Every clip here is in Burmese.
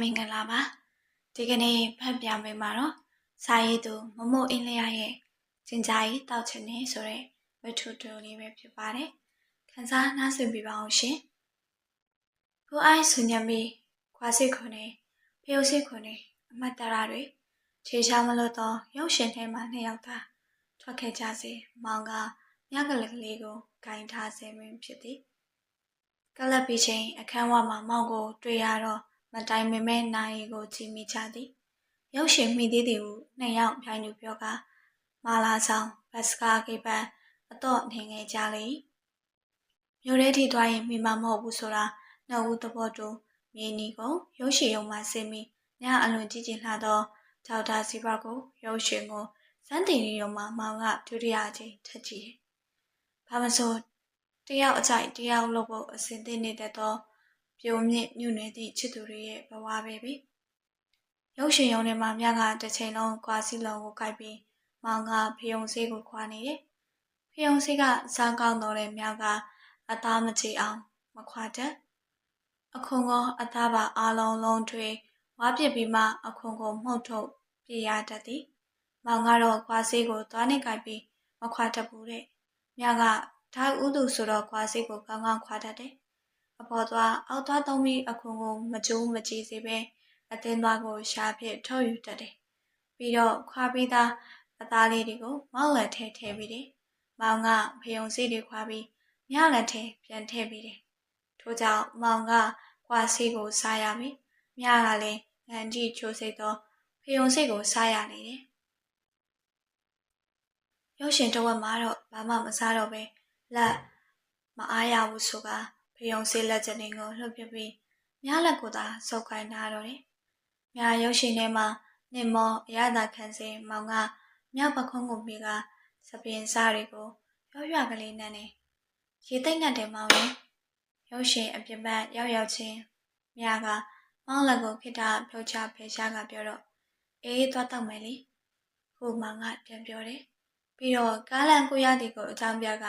မင်္ဂလာပါဒီကနေ့ဖတ်ပြပေးမှာတော့စာရေးသူမမို့အင်းလျာရဲ့စင်ကြာကြီးတောက်ချင်နေဆိုတဲ့ဝတ္ထုတူလေးပဲဖြစ်ပါတယ်ခန်းစားနားဆင်ပြပါအောင်ရှင်ကိုအိုင်းဆွညမီခွာစစ်ခွနေဖျော်စစ်ခွနေအမတ်တရတွေခြေချမလို့တော့ရုပ်ရှင်ထဲမှာနှစ်ယောက်သာထွက်ခဲ့ကြစေမောင်ကမြကလေးကလေးကိုဂိုင်ထားစေမင်းဖြစ်သည်ကလပ်ပြီးချိန်အခန်းဝမှာမောင်ကို တွေ့ရတော့ မတိုင်မမဲနိုင်ကိုကြည့်မိကြသည်ရုပ်ရှင်မိသေးသည်ဟုနှစ်ယောက်ပြိုင်သူပြောကမာလာဆောင်ဘတ်စကာကိပန်အတော့နေငယ်ကြလေမြို့ထဲထိသွားရင်မိမမဟုတ်ဘူးဆိုတာနှုတ်ဦးသဘောတူမြေနီကိုရုပ်ရှင်ရုံမှာဆင်းပြီးညအလွန်ကြည့်ကျင်လာတော့ဒေါက်တာစီဘကိုရုပ်ရှင်ကိုစန်းတင်ရီရုံမှာမောင်ကဒုတိယအကြိမ်ထက်ကြည့်တယ်။ဘာမဆိုတယောက်အကြိုက်တယောက်လုပ်ဖို့အစဉ်သင့်နေတဲ့တော့ ပြုံမြင့်ညွနေသည့်ချစ်သူတွေရဲ့ဘဝပဲပဲရုပ်ရှင်ရုံထဲမှာမြကတစ်ချိန်လုံးကွာစီလုံးကိုကြိုက်ပြီးမောင်ကဖယုံဆေးကိုခွာနေတယ်ဖယုံဆေးကစားကောင်းတော့တဲ့မြကအသားမချေအောင်မခွာတတ်အခွန်ကောအသားပါအလုံးလုံးထွေဝါပြစ်ပြီးမှအခွန်ကိုမှုတ်ထုတ်ပြရတတ်သည်မောင်ကတော့ခွာဆေးကိုသွားနေကြိုက်ပြီးမခွာတတ်ဘူးတဲ့မြကဓာတ်ဥသူဆိုတော့ခွာဆေးကိုကောင်းကောင်းခွာတတ်တယ် အပေါ်သွားအောက်သွားသုံးပြီးအခွန်ကိုမကျိုးမကြည့်စေပဲအသင်းသွားကိုရှားဖြစ်ထုတ်ယူတတ်တယ်။ပြီးတော့ခွာပြီးသားအသားလေးတွေကိုမောက်လက်ထဲထည့်ပြီးတယ်။မောင်ကဖယုံစီတွေခွာပြီးမြလက်ထဲပြန်ထည့်ပြီးတယ်။ထို့ကြောင့်မောင်ကခွာစီကိုစားရပြီ။မြကလည်းငန်ကြီးချိုးစိတ်သောဖယုံစိတ်ကိုစားရနေတယ်။ရုပ်ရှင်တစ်ဝက်မှာတော့ဘာမှမစားတော့ပဲလက်မအားရဘူးဆိုက ဖယုံစေးလက်ချက်တွေကိုလှုပ်ပြပြီးမြားလက်ကိုသာစုပ်ခိုင်းထားတော့တယ်။မြားရုပ်ရှင်ထဲမှာနင်မောအရသာခံစင်မောင်ကမြောက်ပခုံးကိုမိကစပင်စားတွေကိုရွရွကလေးနဲ့နေရေသိမ့်နဲ့တယ်မောင်ရဲ့ရုပ်ရှင်အပြစ်ပတ်ရောက်ရောက်ချင်းမြားကမောင်လက်ကိုခိတ္တဖြုတ်ချဖယ်ရှားကပြောတော့အေးသွားတော့မယ်လေ။ဟိုမောင်ကပြန်ပြောတယ်။ပြီးတော့ကားလန်ကိုရသည်ကိုအကြောင်းပြက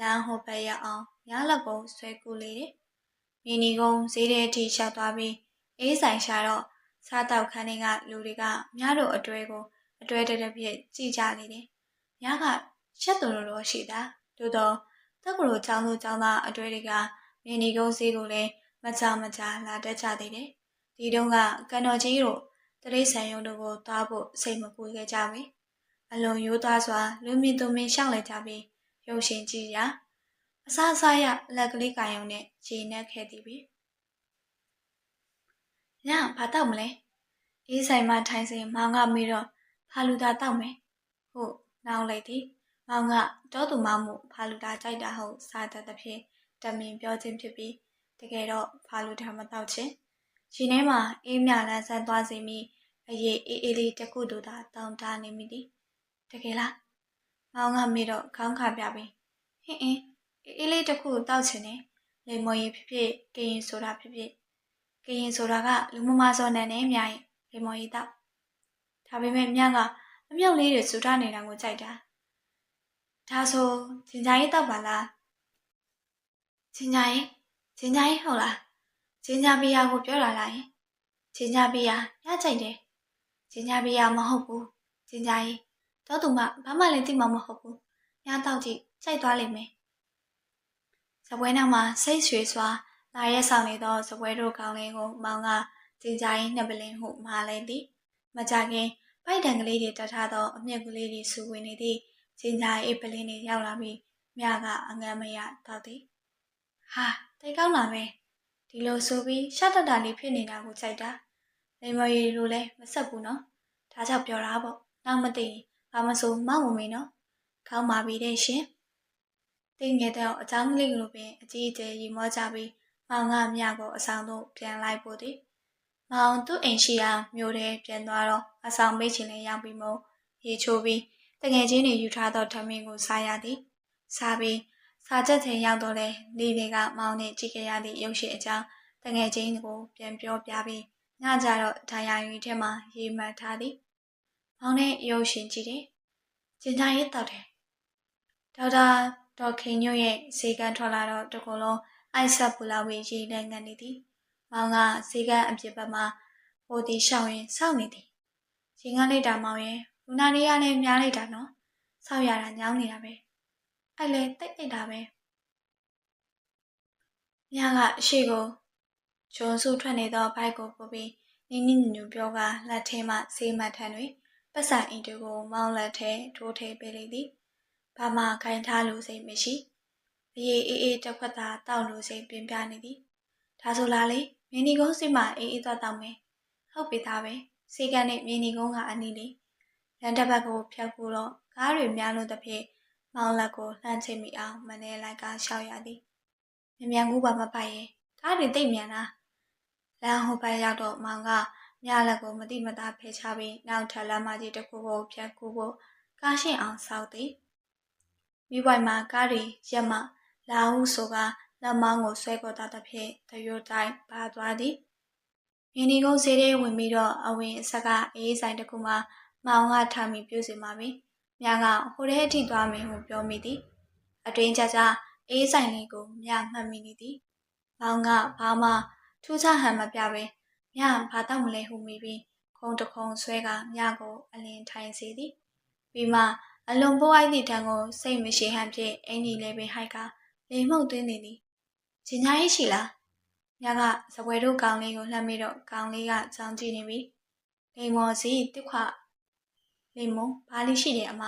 လမ်းဟိုဘက်ရအောင် ညလက်ကိုဆွဲကူလေတယ်။မီနီကုန်းဈေးထဲအထိရှောက်သွားပြီးအေးဆိုင်ရှာတော့စားတောက်ခန်းတွေကလူတွေကမြားတို့အတွဲကိုအတွဲတက်တက်ပြည့်ကြည်ကြနေတယ်။မြားကရှက်တော်တော်ရှိတာ။သို့တော့တက္ကသိုလ်ကျောင်းသူကျောင်းသားအတွဲတွေကမီနီကုန်းဈေးကိုလည်းမကြမကြလာတက်ကြသေးတယ်။ဒီတုန်းကကန်တော်ကြီးတို့တရိษံယုံတို့ကိုသွားဖို့စိတ်မကူခဲ့ကြဘူး။အလွန်ရိုးသားစွာလူမီသူမင်းရှောက်လိုက်ကြပြီးရုပ်ရှင်ကြည့်ရ အစားအစာရအလက်ကလေးကာယုံနဲ့ခြေနဲ့ခဲ့သည်ပဲညဘာတောက်မလဲအေးဆိုင်မှာထိုင်စဉ်မောင်ကမေးတော့ဖာလူတာတောက်မယ်ဟုတ်နောင်လိုက်သည်မောင်ကတောသူမမှုဖာလူတာကြိုက်တာဟုတ်စားတတ်သဖြင့်တမင်ပြောခြင်းဖြစ်ပြီးတကယ်တော့ဖာလူတာမတောက်ချင်းရှင်ထဲမှာအေးမြလန်းဆန်းသွားစေမိအရေးအေးအေးလေးတခုတူတာတောင်းတနေမိသည်တကယ်လားမောင်ကမေးတော့ခေါင်းခါပြပြီးဟင်းအင်း အေးလေးတစ်ခုတောက်ချင်တယ်လေမော်ရီဖြစ်ဖြစ်ကရင်ဆိုတာဖြစ်ဖြစ်ကရင်ဆိုတာကလူမမစောနဲ့နဲ့မြရင်လေမော်ရီတောက်ဒါပေမဲ့မြကအမြုပ်လေးတွေစူထားနေတာကိုကြိုက်တာဒါဆိုဂျင်ဂျာရေးတောက်ပါလားဂျင်ဂျာရေးဂျင်ဂျာရေးဟုတ်လားဂျင်ဂျာဘီယာကိုပြောတာလားယင်ဂျင်ဂျာဘီယာညကြိုက်တယ်ဂျင်ဂျာဘီယာမဟုတ်ဘူးဂျင်ဂျာရေးတော့သူမှဘာမှလည်းသိမှာမဟုတ်ဘူးညတောက်ကြည့်ကြိုက်သွားလိမ့်မယ် စပွဲနောက်မှာစိတ်ရွှေစွာလာရဲဆောင်နေသောစပွဲတို့ကောင်းလေးကိုမောင်ကကျင်ကြိုင်းနှစ်ပလင်းဟုမှားလိုက်သည်မကြခင်ပိုက်တံကလေးတွေတတ်ထားသောအမြက်ကလေးတွေဆူဝင်နေသည့်ကျင်ကြိုင်းအိပ်ပလင်းတွေရောက်လာပြီးမြကအငမ်းမရတော့သည်ဟာတိတ်ကောင်းလာပဲဒီလိုဆိုပြီးရှက်တတာလေးဖြစ်နေတာကိုကြိုက်တာလိမ္မာရီလိုလဲမဆက်ဘူးနော်ဒါကြောင့်ပြောတာပေါ့နောက်မသိရင်ဘာမဆိုမောက်မမေနော်ကောင်းပါပြီတဲ့ရှင် တိတ်ငယ်တဲ့အကြောင်းကလေးလိုပင်အကြီးအကျယ်ရီမောကြပြီးမောင်ကမြကိုအဆောင်သို့ပြန်လိုက်ပို့သည်။မောင်သူ့အိမ်ရှိရာမြို့ထဲပြန်သွားတော့အဆောင်မိတ်ချင်လေးရောက်ပြီးမို့ရေချိုးပြီးတငယ်ချင်းတွေယူထားသောထမင်းကိုစားရသည်။စားပြီးစားချက်ချိန်ရောက်တော့လေလေးတွေကမောင်နဲ့ကြည့်ကြရသည့်ရုပ်ရှင်အကြောင်းတငယ်ချင်းကိုပြန်ပြောပြပြီးညကြတော့ဒိုင်ယာရီထဲမှာရေမှတ်ထားသည်။မောင်နဲ့ရုပ်ရှင်ကြည့်တယ်။ကျင်ကြရေးတောက်တယ်။ဒေါက်တာ ဒေါ်ခင်ညွန့်ရဲ့ဈေးကန်ထွက်လာတော့တကူလုံးအိုက်ဆက်ပူလာဝေးရေးနဲ့ငတ်နေသည်။မောင်ကဈေးကန်အပြစ်ဘက်မှာဟိုဒီရှောင်းရင်စောင့်နေသည်ရင်ကလိုက်တာမောင်ရင်လူနာနေရလဲများလိုက်တာနော်စောက်ရတာညောင်းနေတာပဲအဲ့လေတိတ်တိတ်တာပဲမြကအရှိကိုဂျွန်စုထွက်နေသောဘိုက်ကိုပို့ပြီးနင်းနင်းညူပြောကလက်ထဲမှဆေးမှတ်ထန်တွင်ပတ်စံအင်တူကိုမောင်းလက်ထဲထိုးထည့်ပေးလိုက်သည် ဘာမှခိုင်ထားလို့စိတ်မရှိအေးအေးအေးတစ်ခွက်သာတောက်လို့စိတ်ပြင်းပြနေသည်ဒါဆိုလားလေမင်းဒီကုန်းစိမအေးအေးသွားတောက်မယ်ဟုတ်ပြီသားပဲစေကန်နဲ့မင်းဒီကုန်းကအနီးလေးလန်တက်ဘက်ကိုဖြတ်ဖို့တော့ကားတွေများလို့တစ်ဖြစ်မောင်းလက်ကိုလှမ်းချိတ်မိအောင်မနေလိုက်ကရှောက်ရသည်မြ мян ကူပါမပိုက်ရဲ့ကားတွေတိတ်မြန်လားလမ်းဟိုဘက်ရောက်တော့မောင်ကမြလက်ကိုမတိမသားဖယ်ချပြီးနောက်ထပ်လမ်းမကြီးတစ်ခုကိုဖြတ်ကူဖို့ကားရှင်းအောင်စောက်သည် မိဘမှာကားတွေရက်မှလာဟုဆိုကလက်မောင်းကိုဆွဲကောတာတစ်ဖြစ်တရွတ်တိုင်းပါသွားသည်မြင်းဒီကုန်းဈေးထဲဝင်ပြီးတော့အဝင်အဆက်ကအေးဆိုင်တစ်ခုမှာမောင်ကထားမိပြုတ်စီမှာပြီမြကဟိုထဲအထိသွားမယ်ဟုပြောမိသည်အတွင်းကြကြအေးဆိုင်လေးကိုမြမှတ်မိနေသည်မောင်ကဘာမှထူးခြားဟန်မပြပဲမြဘာတော့မလဲဟုမိပြီးခုံတခုံဆွဲကမြကိုအလင်းထိုင်စေသည်ပြီးမှ အလွန်ပိုးအိုက်သည့်တံကိုစိတ်မရှိဟန်ဖြင့်အင်ကြီးလည်းပင်ဟိုက်ကလေမှုတ်သွင်းနေသည်ဂျင်ညာရေးရှိလားညကစပွဲတို့ကောင်လေးကိုလှမ်းပြီးတော့ကောင်လေးကကြောင်ကြည့်နေပြီလိမ္မော်စီတစ်ခွလိမ္မော်ဘာလို့ရှိတယ်အမ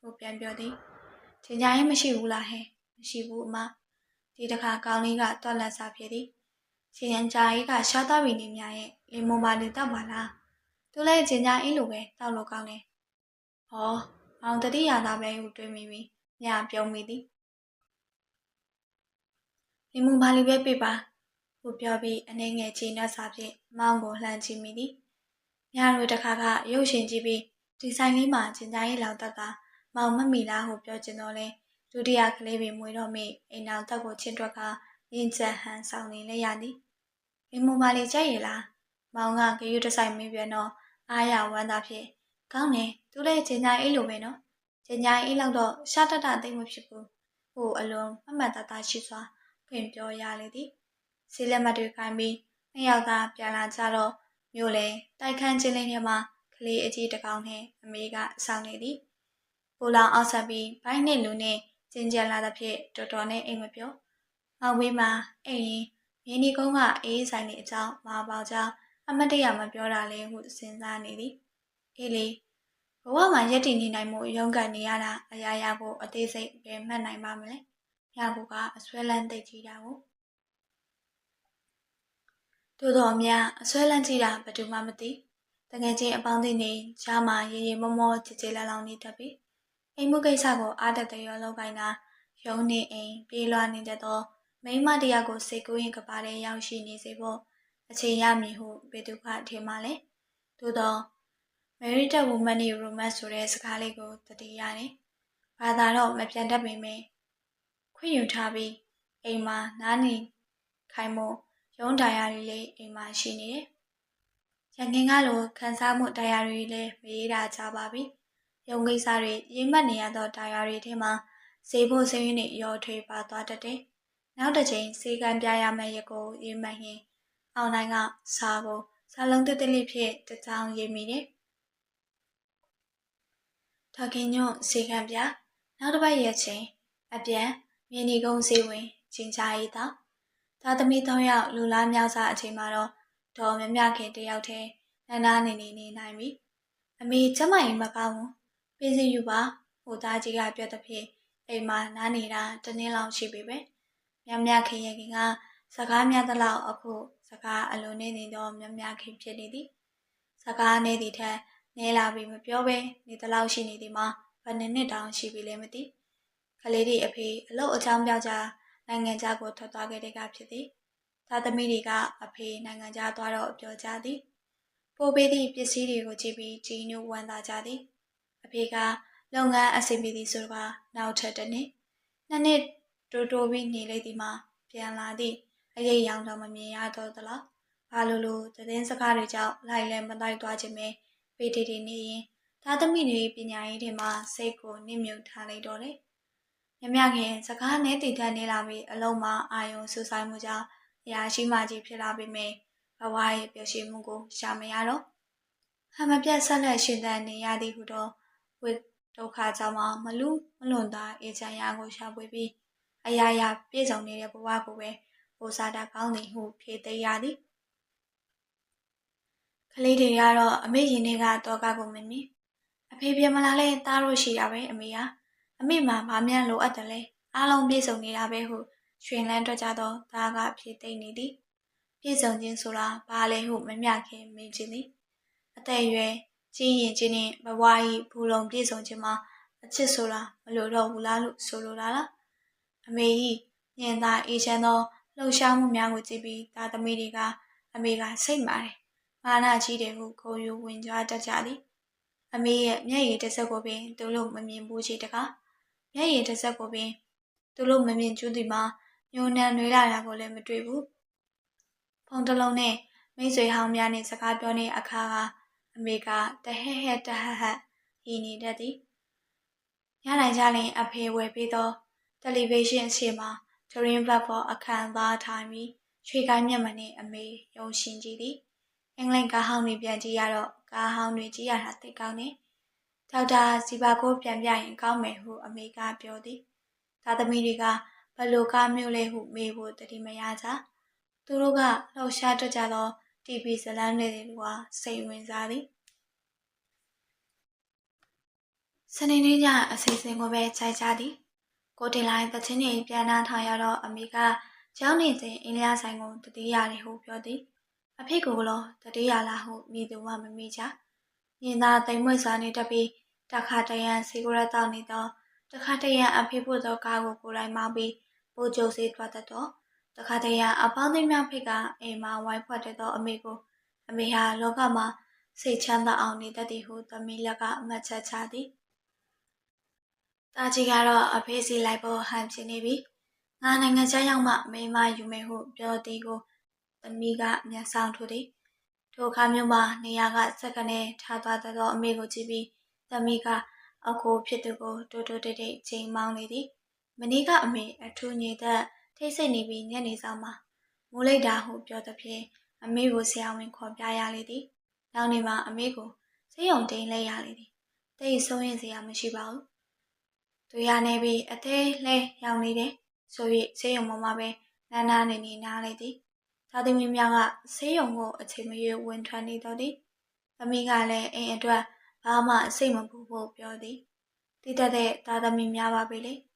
ဟိုပြန်ပြောသည်ဂျင်ညာရေးမရှိဘူးလားဟဲ့မရှိဘူးအမဒီတခါကောင်လေးကတွက်လက်စားဖြစ်သည်ဂျင်ညာရေးကရှားသားပြီနေမြရဲ့လိမ္မော်ဘာလို့တောက်ပါလားသူလည်းဂျင်ညာရေးလိုပဲတောက်လို့ကောင်းတယ်ဟော မောင်တတိယသားပဲဟုတွေးမိပြီးညပြုံးမိသည်ဒီမူဘာလီပဲပြပါဟုပြောပြီးအနေငယ်ချိန်နှက်စာဖြင့်မောင်ကိုလှမ်းကြည့်မိသည်ညတို့တခါကရုပ်ရှင်ကြည့်ပြီးဒီဆိုင်လေးမှာကျင်ကြားရေးလောင်တက်ကမောင်မမီလားဟုပြောချင်တော့လဲဒုတိယကလေးပင်မွေတော့မိအိမ်နောက်တက်ကိုချစ်တွက်ကရင်ချက်ဟန်ဆောင်နေလဲရသည်ဒီမူဘာလီကြိုက်ရလားမောင်ကဂရုတဆိုင်မင်းပြန်တော့အားရဝမ်းသာဖြင့် ကောင်းတယ်သူလည်းကျင်ညာအေးလိုပဲနော်ကျင်ညာအေးလောက်တော့ရှားတတ်တာသိမ့်မဖြစ်ဘူးဟိုအလွန်မမှတ်တသားရှိစွာဖွင့်ပြောရလေသည်စီလက်မတ်တွေခိုင်းပြီးနှစ်ယောက်သားပြန်လာကြတော့မြို့လေတိုက်ခန်းချင်းလေးထဲမှာကလေးအကြီးတစ်ကောင်နဲ့အမေကစောင့်နေသည်ပူလောင်အောက်ဆက်ပြီးဘိုင်းနဲ့လူနဲ့ကျင်ကြံလာသဖြင့်တော်တော်နဲ့အိမ်မပြောမောင်ဝေးမှာအိမ်ရင်မြင်းဒီကုန်းကအေးဆိုင်နေအကြောင်းမပေါကြောင်းအမတ်တရမပြောတာလေဟုစဉ်းစားနေသည် အေးလေဘဝမှာရည်တည်နေနိုင်မှုရုန်းကန်နေရတာအရာရာကိုအသေးစိတ်ပဲမှတ်နိုင်ပါမလဲ။ညကူကအဆွဲလန်းသိကြည့်တာကိုတို့တော်များအဆွဲလန်းကြည့်တာဘယ်သူမှမသိ။တငယ်ချင်းအပေါင်းအသင်းတွေရှားမှရေရေမောမောကြည်ကြည်လောင်လောင်နေတတ်ပြီ။အိမ်မှုကိစ္စကိုအားတက်တဲ့ရောလောက်ကိုင်းတာရုံးနေအိမ်ပြေးလွှားနေတတ်သောမိမတရားကိုစိတ်ကူးရင်ကပါတဲ့ရောက်ရှိနေစေဖို့အချိန်ရမည်ဟုဘယ်သူကထင်မှလဲ။သို့တော့ Married Woman နဲ့ Romance ဆိုတဲ့စကားလေးကိုသတိရတယ်။ဘာသာတော့မပြန်တတ်ပေမဲ့ခွင့်ယူထားပြီးအိမ်မှာနားနေခိုင်မို့ရုံးတရားတွေလည်းအိမ်မှာရှိနေတယ်။ရန်ကင်းကလိုခန်းစားမှုတရားတွေလည်းမရေးတာကြပါပြီ။ရုံကိစ္စတွေရေးမှတ်နေရသောတရားတွေထဲမှာဈေးဖို့စင်းရင်းနဲ့ရောထွေးပါသွားတတ်တယ်။နောက်တစ်ချိန်စေကံပြရမယ့်ရကိုရေးမှတ်ရင်အောင်နိုင်ကစာကိုစာလုံးတက်တက်လေးဖြင့်တကြောင်ရေးမိတယ်။ ထော်ခင်ညွန့်စေကံပြနောက်တစ်ပတ်ရဲ့ချိန်အပြန်မြင်းဒီကုန်းဈေးဝင်ချင်းချာရီသာသားသမီး၃ယောက်လူလားမြောက်စားအချိန်မှာတော့ဒေါ်မြမြခင်တယောက်တည်းနန်းနာနေနေနေနိုင်ပြီအမေကျမရင်မကောင်းဘူးပြင်စီယူပါဟိုသားကြီးကပြောတဲ့ဖြင့်အိမ်မှာနားနေတာတနည်းလောက်ရှိပြီပဲမြမြခင်ရဲ့ခင်ကစကားများသလောက်အခုစကားအလိုနေနေတော့မြမြခင်ဖြစ်နေသည်စကားနေသည့်ထက် နေလာပြီမပြောပဲနေသလောက်ရှိနေသည်မှာဘယ်နှစ်နှစ်တောင်ရှိပြီလဲမသိဘူးကလေးတွေအဖေအလုတ်အချောင်းပြောက်ကြနိုင်ငံခြားကိုထွက်သွားခဲ့တဲ့ကဖြစ်သည်သားသမီးတွေကအဖေနိုင်ငံခြားသွားတော့ပြောကြသည်ပိုးပေးသည့်ပစ္စည်းတွေကိုကြည့်ပြီးကြည်ညိုဝမ်းသာကြသည်အဖေကလုပ်ငန်းအဆင်ပြေသည်ဆိုတော့နောက်ထပ်တစ်နှစ်နှစ်နှစ်တိုးတိုးပြီးနေလိုက်သည်မှာပြန်လာသည့်အရေးရောင်တော့မမြင်ရတော့သလားဘာလို့လို့သတင်းစကားတွေကြောင့်လိုက်လဲမတိုက်သွားခြင်းပဲ ပေတီတီနေရင်သားသမီးတွေပညာရေးတွေမှာစိတ်ကိုနှိမ့်မြုပ်ထားလိုက်တော့တယ်မြမြခင်စကားနဲ့တည်တတ်နေလာပြီးအလုံးမအာယုံဆူဆိုင်မှုကြောင့်အရာရှိမှကြီးဖြစ်လာပေမဲ့ဘဝရဲ့ပျော်ရွှင်မှုကိုရှာမရတော့ဟမပြတ်ဆက်လက်ရှင်သန်နေရသည်ဟုသောဝိဒုက္ခကြောင့်မှမလူမလွန်သာအေချမ်းရာကိုရှာဖွေပြီးအရာရာပြည့်စုံနေတဲ့ဘဝကိုပဲပိုစားတာကောင်းသည်ဟုဖြေသိရသည် ကလေးတွေကတော့အမေရင်တွေကတော့ကကိုမမီအဖေပြမလာလဲသားလို့ရှိတာပဲအမေဟာအမေမှာဗာမြန်လိုအပ်တယ်လဲအားလုံးပြည့်စုံနေတာပဲဟုရွှင်လန်းတွက်ကြသောသားကဖြေသိမ့်နေသည်ပြည့်စုံခြင်းဆိုတာဘာလဲဟုမမျှခင်မေးခြင်းသည်အသက်အရွယ်ကြီးရင်ချင်းနဲ့ဘဝဤဘူလုံးပြည့်စုံခြင်းမှာအချစ်ဆိုတာမလိုတော့ဘူးလားလို့ဆိုလိုတာလားအမေဤညင်သာအေးချမ်းသောလှုပ်ရှားမှုများကိုကြည့်ပြီးသားသမီးတွေကအမေကစိတ်မာတယ် မာနကြီးတယ်ဟုဂုံယူဝင်ကြတတ်ကြသည်အမေရဲ့မျက်ရည်တစ်စက်ကိုပင်သူတို့မမြင်ဘူးချေတကားမျက်ရည်တစ်စက်ကိုပင်သူတို့မမြင်ကျူးသည်မှာညိုနှံနှွေးလာတာကိုလည်းမတွေ့ဘူးဖုန်တလုံးနဲ့မိတ်ဆွေဟောင်းများနဲ့စကားပြောနေအခါကအမေကတဟဲ့ဟဲ့တဟဟတ်ရည်နေတတ်သည်ရနိုင်ကြရင်အဖေဝယ်ပေးသောတယ်လီဗေးရှင်းအစီမှာဒရင်ဘတ်ပေါ်အခမ်းအသားထိုင်ပြီးရွှေကိုင်းမျက်မှန်နဲ့အမေယုံရှင်ကြည့်သည် အင်္ဂလိပ်ကားဟောင်းတွေပြန်ကြည့်ရတော့ကားဟောင်းတွေကြည့်ရတာသိကောင်းတယ်ဒေါက်တာစီဘာကိုပြန်ပြရင်ကောင်းမယ်ဟုအမေကပြောသည်သားသမီးတွေကဘလို့ကားမျိုးလဲဟုမေးဖို့တတိမရကြသူတို့ကလှောက်ရှားတွက်ကြသော TV ဇလန်းတွေကစိတ်ဝင်စားသည်စနေနေ့ညအစီအစဉ်ကိုပဲခြိုက်ကြသည်ကိုတင်လိုင်းသချင်းတွေပြန်နှားထားရတော့အမေကကျောင်းနေစဉ်အင်းလျားဆိုင်ကိုတတိယတယ်ဟုပြောသည် အဖေကိုလောတတိယလားဟုမိသူမှမမိကြညင်သာတိမ်မွေ့စွာနေတတ်ပြီးတခါတရံစီဂရက်တောက်နေတော့တခါတရံအဖေဖို့သောကားကိုကိုယ်တိုင်မောင်းပြီးပိုးကြိုစေးထွက်တတ်တော့တခါတရံအပေါင်းသိမ်းများဖိတ်ကအိမ်မှာဝိုင်းဖွက်တဲ့သောအမေကိုအမေဟာလောကမှာစိတ်ချမ်းသာအောင်နေတတ်သည်ဟုသမီးလက်ကအမှတ်ချက်ချသည်။တာကြီးကတော့အဖေစီလိုက်ဖို့ဟန်ဖြစ်နေပြီ။ငါနိုင်ငံခြားရောက်မှမိမယူမယ်ဟုပြောသည်ကို သမီးကမျက်စောင်းထိုးသည်။ထိုအခါမျိုးမှာနေရာကစက္ကနေထားသွားသောအမေကိုကြည့်ပြီးသမီးကအကိုဖြစ်သူကိုတိုးတိုးတိတ်တိတ်ချိန်မောင်းနေသည်။မနေ့ကအမေအထူးညင်သက်ထိတ်ဆိတ်နေပြီးညနေဆောင်မှာမိုးလိုက်တာဟုပြောသဖြင့်အမေကိုဆရာဝန်ခေါ်ပြရလေသည်။နောက်နေ့မှာအမေကိုဆေးရုံတင်လိုက်ရလေသည်။တိတ်ဆုံးရင်စရာမရှိပါဘူး။သူရနေပြီးအသေးလဲရောက်နေတယ်ဆို၍ဆေးရုံပေါ်မှာပဲနာနာနေနေနားလိုက်သည်။ သာသမီများကဆေးရုံကိုအချိန်မရွေးဝင်ထွက်နေတော့သည်။သမီးကလည်းအိမ်အတွက်ဘာမှစိတ်မပူဖို့ပြောသည်။တိတတ်တဲ့သာသမီများပါပဲလေ။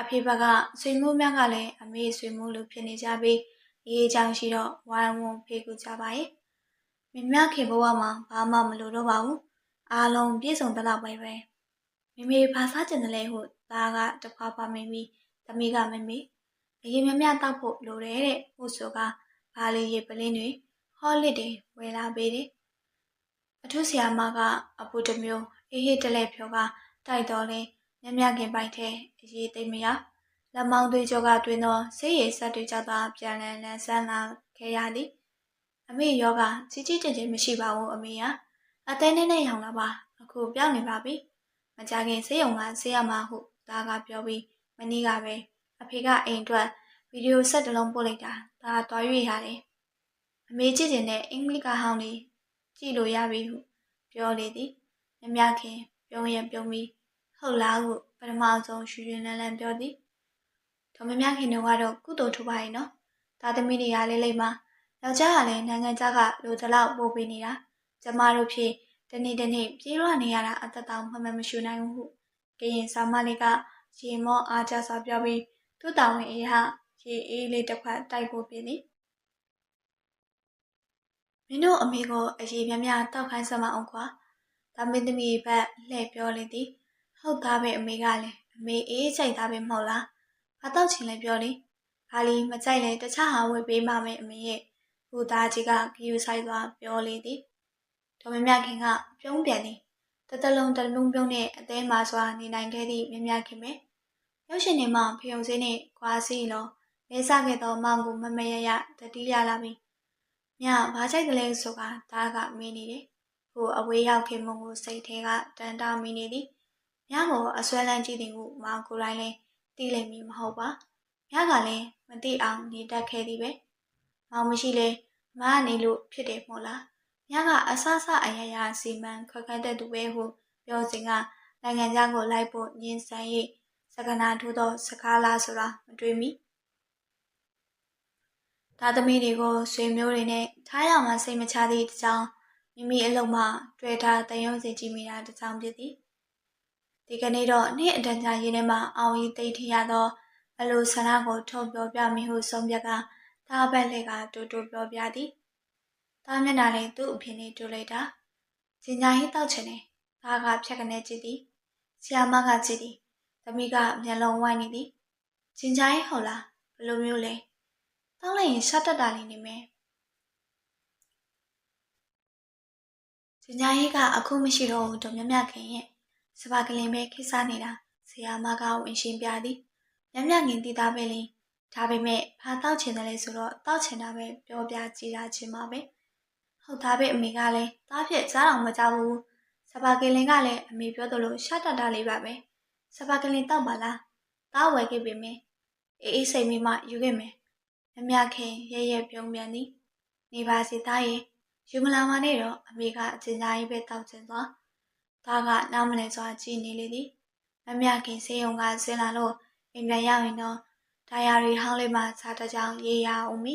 အဖေဘကဆွေမျိုးများကလည်းအမေဆွေမျိုးလိုဖြစ်နေကြပြီးအေးချောင်းရှိတော့ဝိုင်းဝန်းဖေးကူကြပါရဲ့မမြခင်ဘဝမှာဘာမှမလိုတော့ပါဘူးအားလုံးပြည့်စုံတဲ့လောက်ပဲပဲမိမိဘာစားကျင်တယ်လဲဟုသားကတခွားပါမင်းပြီးသမီးကမမေအရင်မြမြတောက်ဖို့လိုတယ်တဲ့ဟုဆိုက ဘာလေးရေပလင်းတွေဟောလစ်တွေဝယ်လာပေးတယ်အထုဆရာမကအပူတစ်မျိုးအေးဟစ်တလဲဖြောကတိုက်တော်လဲမြမြခင်ပိုက်ထဲအရေးသိမ့်မရလက်မောင်းသွေးကြောကတွင်သောဆေးရည်ဆက်တွေကြောင့်သာပြန်လည်လန်းဆန်းလာခဲ့ရသည်အမေယောဂကြီးကြီးကျယ်ကျယ်မရှိပါဘူးအမေရအသေးနဲ့နဲ့ရောင်လာပါအခုပြောင်းနေပါပြီမကြခင်ဆေးရုံကဆေးရမှာဟုသားကပြောပြီးမနေ့ကပဲအဖေကအိမ်အတွက် ဗီဒီယိုဆက်တစ်လုံးပို့လိုက်တာဒါတွားရွေ့ရတယ်အမေကြည့်တင်တဲ့အင်္ဂလိပ်ကဟောင်းလေးကြည့်လို့ရပြီဟုပြောလေသည်မြမခင်ပြုံးရပြုံးပြီးဟုတ်လားဟုပထမဆုံးရွှေရွှေလန်းလန်းပြောသည်ဒေါ်မမြခင်တို့ကတော့ကုသိုလ်ထူပါရဲ့နော်သားသမီးတွေကလေးလေးမှာယောက်ျားကလည်းနိုင်ငံခြားကလိုတလောက်ပို့ပေးနေတာကျမတို့ဖြင့်တနေ့တနေ့ပြေးရနေရတာအသက်တောင်မှမမရှိနိုင်ဘူးဟုကရင်စာမလေးကရေမောအားကြစွာပြောပြီးသူ့တာဝန်အရာ ရေအေးလေးတစ်ခွက်တိုက်ပို့ပေးသည်မင်းတို့အမေကိုအရေးများများတောက်ခိုင်းစမအောင်ကွာဒါမင်းသမီးဘက်လှည့်ပြောလေသည်ဟုတ်သားပဲအမေကလည်းအမေအေးချိုက်သားပဲမဟုတ်လားဘာတောက်ချင်လဲပြောလေဘာလီမကြိုက်လဲတခြားဟာဝယ်ပေးမှမယ်အမေရဲ့ဟိုသားကြီးကဂယူဆိုင်သွားပြောလေသည်ဒေါ်မမြခင်ကပြုံးပြန်သည်တတလုံးတလုံးပြုံးနဲ့အသေးမှစွာနေနိုင်ခဲ့သည့်မမြခင်ပဲရုပ်ရှင်တွေမှာဖျုံစင်းနဲ့ခွာစီလော လဲစားခဲ့သောမောင်ကိုမမရရတတိရလာပြီမြဘာကြိုက်တယ်လဲဆိုတာဒါကမင်းနေတယ်ဟိုအဝေးရောက်ခင်မုံကိုစိတ်ထဲကတန်တာမင်းနေသည်မြကိုအဆွဲလန်းကြည့်သည်ဟုမောင်ကိုယ်တိုင်လည်းသိလိမ့်မည်မဟုတ်ပါမြကလည်းမသိအောင်နေတတ်ခဲ့သည်ပဲမောင်မရှိလဲမကနေလို့ဖြစ်တယ်မို့လားညကအဆအဆအယယစီမံခွက်ခတ်တဲ့သူပဲဟုပြောစဉ်ကနိုင်ငံခြားကိုလိုက်ဖို့ညင်ဆန်၍စကနာထိုးသောစကားလားဆိုတာမတွေးမိ သားသမီးတွေကိုဆွေမျိုးတွေနဲ့ထားရမှစိတ်မချသည့်တကြောင်မိမိအလုံးမှတွေ့ထားတယုံစီကြည့်မိတာတကြောင်ဖြစ်သည်ဒီကနေ့တော့နေ့အတန်ကြာရင်းထဲမှာအောင်ရီသိထရသောအလိုဆန္ဒကိုထုတ်ပြောပြမိဟုဆုံးဖြတ်ကတားဘက်လက်ကတူတူပြောပြသည်တားမျက်နှာလည်းသူ့အဖေနဲ့တူလိုက်တာစင်ညာဟိတောက်ချင်တယ်သားကဖြတ်ကနေကြည့်သည်ဆီယာမကကြည့်သည်သမီးကမျက်လုံးဝိုင်းနေသည်စင်ညာဟိဟုတ်လားဘယ်လိုမျိုးလဲ တောင်းလိုက်ရင်ရှတ်တက်တာလေးနေမယ်စင်ညာဟိကအခုမရှိတော့ဘူးတော့မြမြခင်ရဲ့စပါကလင်ပဲခိစားနေတာဆီယာမကဝင်ရှင်းပြသည်မြမြခင်တည်သားပဲလေဒါပေမဲ့ဘာတောက်ချင်တယ်လဲဆိုတော့တောက်ချင်တာပဲပြောပြကြည့်တာချင်းပါပဲဟုတ်သားပဲအမေကလည်းသားဖြစ်စားတော့မကြဘူးစပါကလင်ကလည်းအမေပြောသလိုရှတ်တက်တာလေးပါပဲစပါကလင်တောက်ပါလားသားဝယ်ခဲ့ပြီမယ်အေးအေးစိတ်မိမှယူခဲ့မယ် မြမြခင်ရဲရဲပြုံးပြန်သည်နေပါစီသားရဲ့ယူမလာမနဲ့တော့အမေကအချင်းသားကြီးပဲတောက်ချင်သွားသားကနောက်မလဲစွာကြည်နေလေသည်မမြခင်စေယုံကဆင်းလာလို့အိမ်ပြန်ရောက်ရင်တော့ဒါယာရီဟောင်းလေးမှစားတကြောင်ရေးရအောင်မီ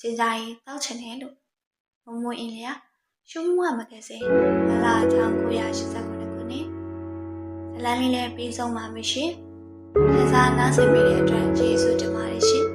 ကျင်ကြရင်တောက်ချင်တယ်လို့မမွေးအင်းလျာရှုံးမွားမကစဲမလာချောင်း989ခုနှစ်ဇလန်းလေးလည်းပြီးဆုံးပါပြီရှင်။ဒါစားနားဆင်ပေးတဲ့အတွက်ကျေးဇူးတင်ပါတယ်ရှင်။